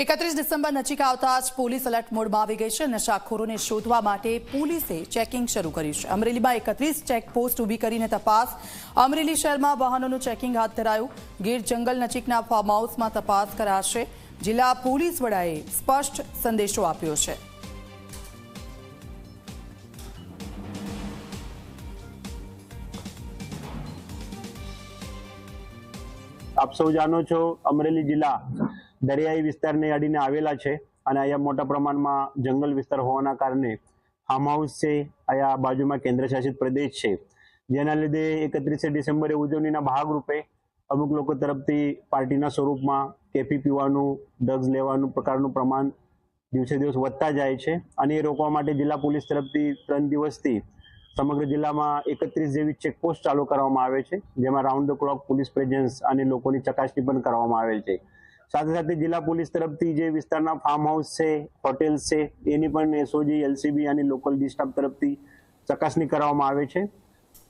એકત્રીસ ડિસેમ્બર નજીક આવતા જ પોલીસ એલર્ટ મોડમાં આવી ગઈ છે. નશાખોરોને શોધવા માટે પોલીસે ચેકિંગ શરૂ કર્યું છે. અમરેલીમાં એકત્રીસ ચેકપોસ્ટ ઊભી કરીને તપાસ. અમરેલી શહેરમાં વાહનોનું ચેકિંગ હાથ ધરાયું. ગીર જંગલ નજીકના ફાર્મ હાઉસમાં તપાસ કરાશે. જિલ્લા પોલીસ વડાએ સ્પષ્ટ સંદેશો આપ્યો છે. આપ સૌ જાણો છો અમરેલી જિલ્લા દરિયાઈ વિસ્તારને અડીને આવેલા છે અને અહીંયા મોટા પ્રમાણમાં જંગલ વિસ્તાર હોવાના કારણે ફાર્મ હાઉસ છે, અહીંયા બાજુમાં કેન્દ્ર શાસિત પ્રદેશ છે. જેના લીધે એકત્રીસે ડિસેમ્બરે ઉજવણીના ભાગરૂપે અમુક લોકો તરફથી પાર્ટીના સ્વરૂપમાં કેફી પીવાનું, ડ્રગ્સ લેવાનું પ્રકારનું પ્રમાણ દિવસે દિવસ વધતા જાય છે અને એ રોકવા માટે જિલ્લા પોલીસ તરફથી ત્રણ દિવસથી સમગ્ર જિલ્લામાં એકત્રીસ જેવી ચેકપોસ્ટ ચાલુ કરવામાં આવે છે, જેમાં round the clock police presence અને લોકોની ચકાસણી પણ કરવામાં આવે છે. સાથે સાથે જિલ્લા પોલીસ તરફથી જે વિસ્તારના ફાર્મ હાઉસ છે હોટેલ્સ છે, એની પણ એસઓજી એલસીબી અને લોકલ ડી તરફથી ચકાસણી કરવામાં આવે છે.